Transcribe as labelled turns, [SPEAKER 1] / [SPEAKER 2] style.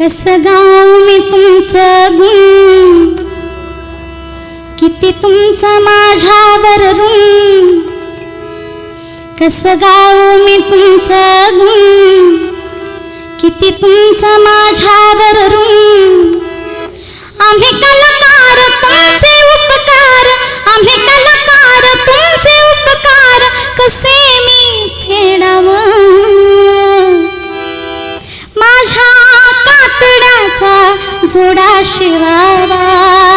[SPEAKER 1] कस गाऊ मी तुमचं गुण? किती तुमचं माझ्यावर ऋण? कस गाऊ मी तुमचं गुण? किती तुमचं माझ्यावर ऋण? आम्ही சோடா சிவாவா?